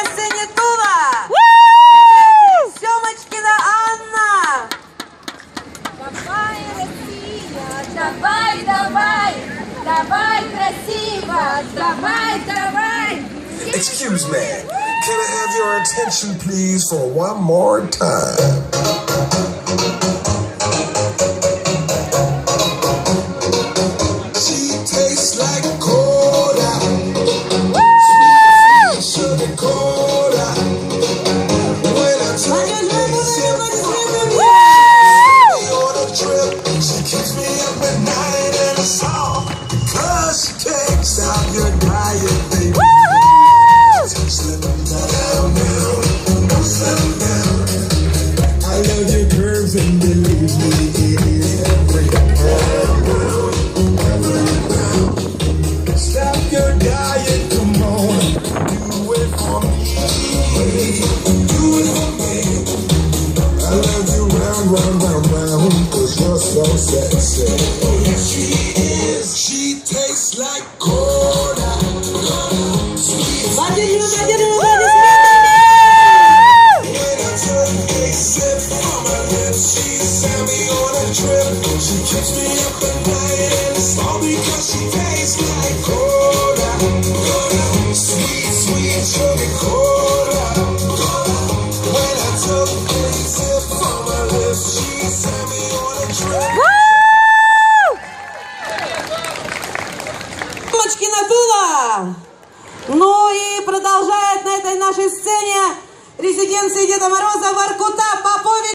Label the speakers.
Speaker 1: на сцене Тула. Семочкина Анна.
Speaker 2: Давай, Россия, давай, давай, давай, красиво, давай, давай.
Speaker 3: Excuse me, can I have your attention, please, for one more time? She keeps me up at night and it's all because she takes out your diet, baby. Slim down, down, slim down. I love your curves and believe me, it is every Stop your diet, come on, do it for me, do it for me. I love you round, round, round, round, so sexy. Oh yes, she is. She tastes like cola. Baju dulu, baju dulu, baju She keeps me because she tastes like cola, cola, sweet, sweet, sugar cola.
Speaker 1: Мамочки! Ну и продолжает на этой нашей сцене резиденции Деда Мороза Воркута Попович.